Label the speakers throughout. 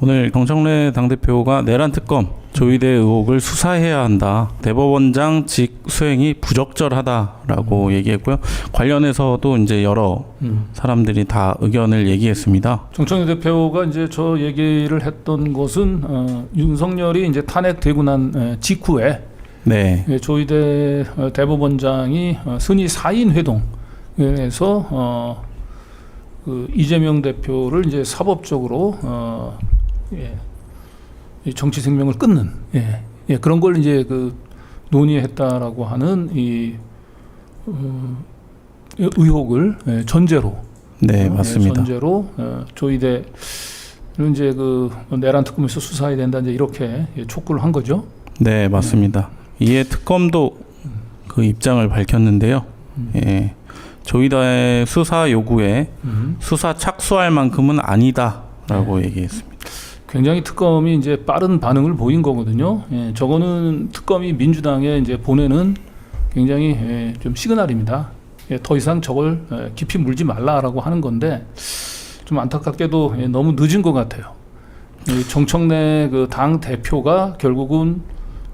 Speaker 1: 오늘 경청래 당대표가 내란 특검 조의대 의혹을 수사해야 한다. 대법원장 직 수행이 부적절하다라고 얘기했고요. 관련해서도 이제 여러
Speaker 2: 음.
Speaker 1: 사람들이 다 의견을 얘기했습니다.
Speaker 2: 정청래 대표가 이제 저 얘기를 했던 것은 어, 윤석열이 이제 탄핵되고 난 에, 직후에
Speaker 1: 네,
Speaker 2: 예, 조희대 어, 대법원장이 어, 순위 4인 회동에서 어, 그 이재명 대표를 이제 사법적으로 어, 예, 이 정치 생명을 끊는 예, 예, 그런 걸 이제 그 논의했다라고 하는 이 어, 의혹을 예, 전제로
Speaker 1: 네
Speaker 2: 어,
Speaker 1: 맞습니다.
Speaker 2: 예, 전제로 어, 조희대를 이제 그 내란 특검에서 수사해야 된다 이제 이렇게 예, 촉구를 한 거죠.
Speaker 1: 네 맞습니다. 이에 특검도 그 입장을 밝혔는데요.
Speaker 2: 음.
Speaker 1: 예, 조의다의 수사 요구에
Speaker 2: 음.
Speaker 1: 수사 착수할 만큼은 아니다라고 얘기했습니다.
Speaker 2: 굉장히 특검이 이제 빠른 반응을 보인 거거든요. 예, 저거는 특검이 민주당에 이제 보내는 굉장히 예, 좀 시그널입니다. 예, 더 이상 저걸 예, 깊이 물지 말라라고 하는 건데 좀 안타깝게도 예, 너무 늦은 것 같아요. 이 정청래 그 당 대표가 결국은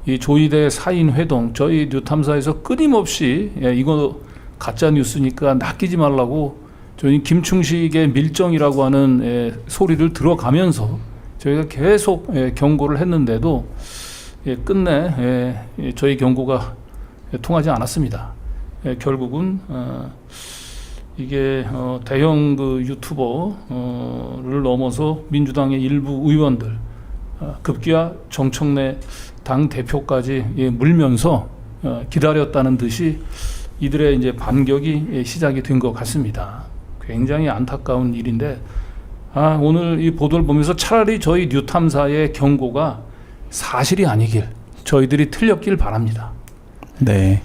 Speaker 2: 이 조의대 사인 회동 저희 뉴탐사에서 끊임없이 예, 이거 가짜 뉴스니까 낚이지 말라고 저희 김충식의 밀정이라고 하는 예, 소리를 들어가면서 저희가 계속 예, 경고를 했는데도 예, 끝내 예, 예, 저희 경고가 예, 통하지 않았습니다. 예, 결국은 어, 이게 어, 대형 그 유튜버를 넘어서 민주당의 일부 의원들 어, 급기야 정청래 당 대표까지 예, 물면서 어, 기다렸다는 듯이 이들의 이제 반격이 예, 시작이 된 것 같습니다. 굉장히 안타까운 일인데 아, 오늘 이 보도를 보면서 차라리 저희 뉴탐사의 경고가 사실이 아니길 저희들이 틀렸길 바랍니다.
Speaker 1: 네,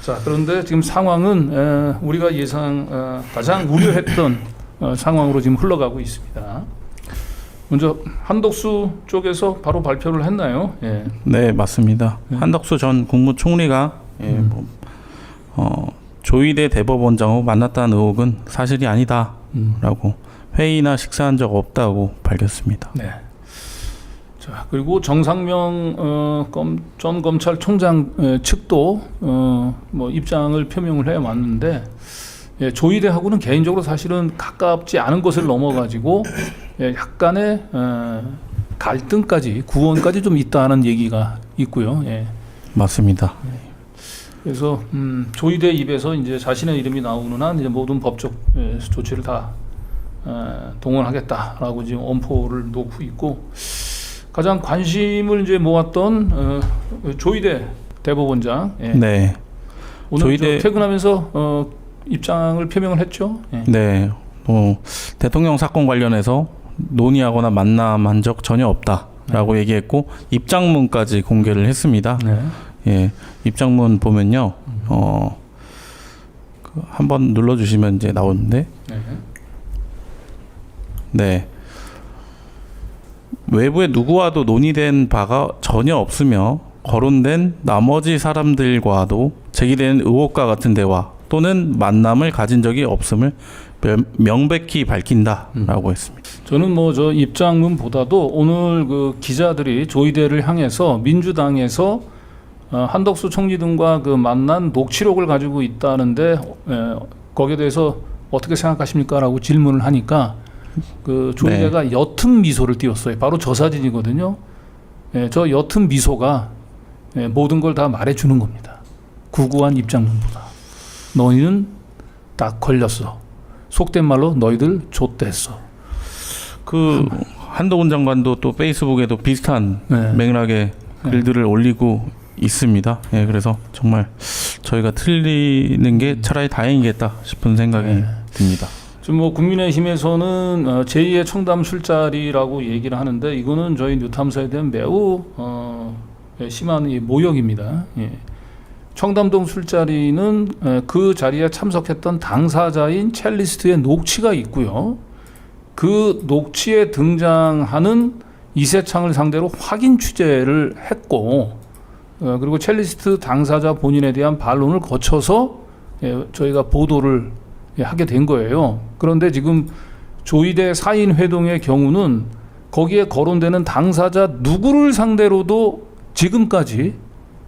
Speaker 2: 자 그런데 지금 상황은 에, 우리가 예상 어, 가장 우려했던 어, 상황으로 지금 흘러가고 있습니다. 먼저 한덕수 쪽에서 바로 발표를 했나요? 예.
Speaker 1: 네 맞습니다.
Speaker 2: 네.
Speaker 1: 한덕수 전 국무총리가 예,
Speaker 2: 음.
Speaker 1: 뭐, 어, 조의대 대법원장하고 만났다는 의혹은 사실이 아니다라고
Speaker 2: 음.
Speaker 1: 회의나 식사한 적 없다고 밝혔습니다.
Speaker 2: 네. 자 그리고 정상명 어, 검, 전 검찰총장 에, 측도 어, 뭐 입장을 표명을 해 왔는데 예, 조희대하고는 개인적으로 사실은 가깝지 않은 것을 넘어가지고 예, 약간의 어, 갈등까지 구원까지 좀 있다는 얘기가 있고요. 예.
Speaker 1: 맞습니다.
Speaker 2: 그래서 음, 조희대 입에서 이제 자신의 이름이 나오는 한 이제 모든 법적 예, 조치를 다 어, 동원하겠다라고 지금 엄포를 놓고 있고 가장 관심을 이제 모았던 어, 조희대 대법원장 예.
Speaker 1: 네,
Speaker 2: 오늘 저 퇴근하면서 어, 입장을 표명을 했죠. 예.
Speaker 1: 네, 뭐 대통령 사건 관련해서 논의하거나 만남한 적 전혀 없다라고 얘기했고 입장문까지 공개를 했습니다.
Speaker 2: 네.
Speaker 1: 예, 입장문 보면요, 어, 그 한번 눌러 주시면 이제 나오는데,
Speaker 2: 네.
Speaker 1: 네. 외부의 누구와도 논의된 바가 전혀 없으며 거론된 나머지 사람들과도 제기된 의혹과 같은 대화 또는 만남을 가진 적이 없음을 명- 명백히 밝힌다라고 했습니다.
Speaker 2: 저는 뭐 저 입장문보다도 오늘 그 기자들이 조희대를 향해서 민주당에서 어, 한덕수 총리 등과 그 만난 녹취록을 가지고 있다는데 에, 거기에 대해서 어떻게 생각하십니까라고 질문을 하니까 그 조희대가 옅은 미소를 띄웠어요. 바로 저 사진이거든요. 예, 저 옅은 미소가 예, 모든 걸 다 말해주는 겁니다. 구구한 입장문보다 너희는 딱 걸렸어. 속된 말로 너희들 좆됐어.
Speaker 1: 그 한동훈 장관도 또 페이스북에도 비슷한
Speaker 2: 네.
Speaker 1: 맥락의
Speaker 2: 네.
Speaker 1: 글들을 올리고 있습니다. 예, 그래서 정말 저희가 틀리는 게 차라리 다행이겠다 싶은 생각이
Speaker 2: 네.
Speaker 1: 듭니다.
Speaker 2: 지금 뭐 국민의힘에서는 어, 제2의 청담 술자리라고 얘기를 하는데 이거는 저희 뉴탐사에 대한 매우 어, 예, 심한 이 모욕입니다. 예. 청담동 술자리는 에, 그 자리에 참석했던 당사자인 첼리스트의 녹취가 있고요. 그 녹취에 등장하는 이세창을 상대로 확인 취재를 했고 어, 그리고 첼리스트 당사자 본인에 대한 반론을 거쳐서 예, 저희가 보도를 예, 하게 된 거예요. 그런데 지금 조이대 사인 회동의 경우는 거기에 거론되는 당사자 누구를 상대로도 지금까지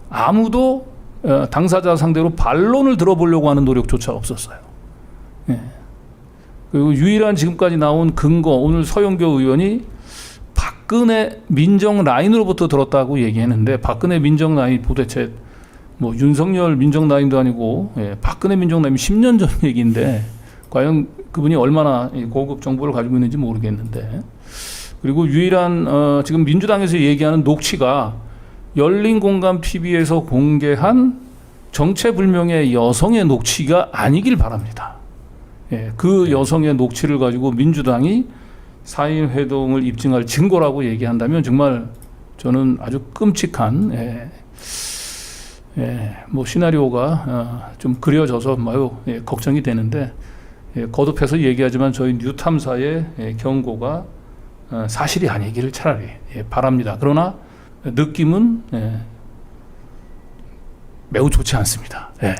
Speaker 2: 아무도 어, 당사자 상대로 반론을 들어보려고 하는 노력조차 없었어요. 예. 그리고 유일한 지금까지 나온 근거 오늘 서영교 의원이 박근혜 민정 라인으로부터 들었다고 얘기했는데 박근혜 민정 라인 도대체 뭐 윤석열 민정 라인도 아니고 예, 박근혜 민정 라인 10년 전 얘기인데 과연 그분이 얼마나 이 고급 정보를 가지고 있는지 모르겠는데 그리고 유일한 어, 지금 민주당에서 얘기하는 녹취가 열린 공감 TV에서 공개한 정체불명의 여성의 녹취가 아니길 바랍니다. 예, 그 여성의 녹취를 가지고 민주당이 사인 회동을 입증할 증거라고 얘기한다면 정말 저는 아주 끔찍한 예, 예, 뭐 시나리오가 어, 좀 그려져서 마요 예, 걱정이 되는데 예, 거듭해서 얘기하지만 저희 뉴 탐사의 예, 경고가 어, 사실이 아니기를 차라리 예, 바랍니다. 그러나 느낌은 예, 매우 좋지 않습니다. 예.